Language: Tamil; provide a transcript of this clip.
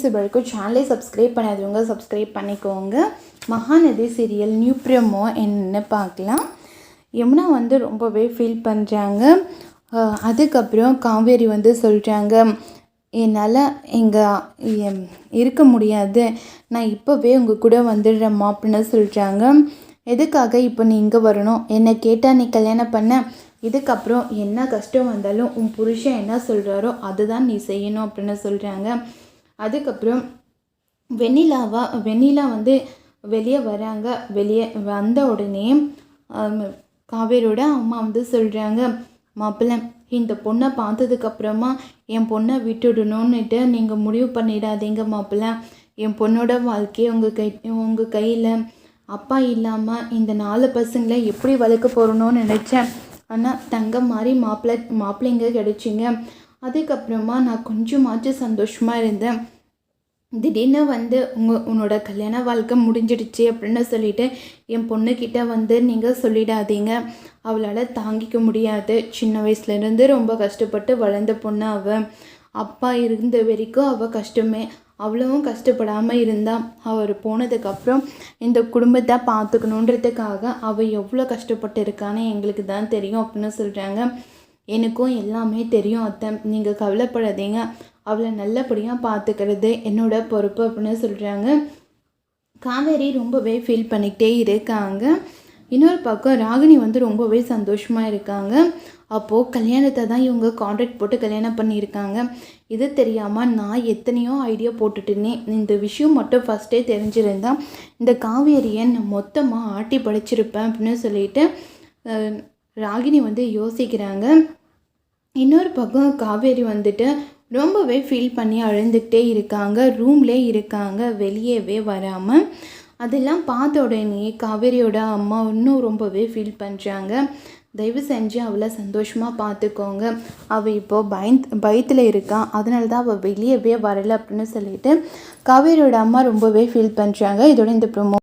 ஃப்ரெண்ட்ஸ் வரைக்கும் சேனலை சப்ஸ்கிரைப் பண்ணாதவங்க சப்ஸ்கிரைப் பண்ணிக்கோங்க. மகாநதி சீரியல் நியூ ப்ரமோ என்னன்னு பார்க்கலாம். யமுனா வந்து ரொம்பவே ஃபீல் பண்ணுறாங்க அதுக்கப்புறம் காவேரி வந்து சொல்கிறாங்க என்னால் இங்கே இருக்க முடியாது. நான் இப்போவே உங்கள் கூட வந்துடுறேம்மா அப்படின்னு சொல்கிறாங்க எதுக்காக இப்போ நீ இங்கே வரணும்? என்னை கேட்டால் நீ கல்யாணம் பண்ண. இதுக்கப்புறம் என்ன கஷ்டம் வந்தாலும் உன் புருஷன் என்ன சொல்கிறாரோ அதுதான் நீ செய்யணும் அப்படின்னு சொல்கிறாங்க அதுக்கப்புறம் வெண்ணிலாவா வெண்ணிலா வந்து வெளியே வராங்க. வெளியே வந்த உடனே காவேரியோட அம்மா வந்து சொல்கிறாங்க மாப்பிள்ளை இந்த பொண்ணை பார்த்ததுக்கப்புறமா என் பொண்ணை விட்டுடணும்னுட்டு நீங்கள் முடிவு பண்ணிடாதீங்க மாப்பிள்ளை. என் பொண்ணோட வாழ்க்கையை உங்கள் கை உங்கள் கையில் அப்பா இல்லாமல் இந்த நாலு பசங்களை எப்படி வளர்க்க போகிறணும்னு நினச்சேன். ஆனால் தங்கம் மாதிரி மாப்பிள்ளை மாப்பிள்ளைங்க கிடைச்சிங்க. அதுக்கப்புறமா நான் கொஞ்சமாச்சும் சந்தோஷமாக இருந்தேன். திடீர்னு வந்து உங்கள் உன்னோட கல்யாண வாழ்க்கை முடிஞ்சிடுச்சு அப்படின்னு சொல்லிட்டு என் பொண்ணுக்கிட்ட வந்து நீங்கள் சொல்லிடாதீங்க. அவளால் தாங்கிக்க முடியாது. சின்ன வயசுலேருந்து ரொம்ப கஷ்டப்பட்டு வளர்ந்த பொண்ணு அவள் அப்பா இருந்த வரைக்கும் அவள் கஷ்டமே. அவ்வளவும் கஷ்டப்படாமல் இருந்தா அவர் போனதுக்கப்புறம் இந்த குடும்பத்தை பார்த்துக்கணுன்றதுக்காக அவள் எவ்வளோ கஷ்டப்பட்டு இருக்கான்னு எங்களுக்கு தான் தெரியும் அப்படின்னு சொல்கிறாங்க எனக்கும் எல்லாமே தெரியும் அத்தை. நீங்கள் கவலைப்படாதீங்க. அவளை நல்லபடியாக பார்த்துக்கிறது என்னோட பொறுப்பு அப்படின்னு சொல்கிறாங்க காவேரி ரொம்பவே ஃபீல் பண்ணிக்கிட்டே இருக்காங்க. இன்னொரு பக்கம் ராகினி வந்து ரொம்பவே சந்தோஷமாக இருக்காங்க. அப்போது கல்யாணத்தை தான் இவங்க கான்ட்ராக்ட் போட்டு கல்யாணம் பண்ணியிருக்காங்க. இது தெரியாமல் நான் எத்தனையோ ஐடியா போட்டுட்டுனே. இந்த விஷயம் மட்டும் ஃபஸ்ட்டே தெரிஞ்சிருந்தா இந்த காவேரியை நான் மொத்தமாக ஆட்டி படைச்சிருப்பேன் அப்படின்னு சொல்லிட்டு ராகினி வந்து யோசிக்கிறாங்க. இன்னொரு பக்கம் காவேரி வந்துட்டு ரொம்பவே ஃபீல் பண்ணி அழுந்துக்கிட்டே இருக்காங்க. ரூம்லே இருக்காங்க. வெளியவே வராமல் அதெல்லாம் பார்த்த உடனே காவேரியோட அம்மா இன்னும் ரொம்பவே ஃபீல் பண்ணுறாங்க தயவு செஞ்சு அவளை சந்தோஷமாக பார்த்துக்கோங்க. அவள் இப்போது பயந்து பயத்தில் இருக்கா. அதனால தான் அவள் வெளியவே வரலை அப்படின்னு சொல்லிட்டு காவேரியோட அம்மா ரொம்பவே ஃபீல் பண்ணுறாங்க இதோட இந்த ப்ரொமோ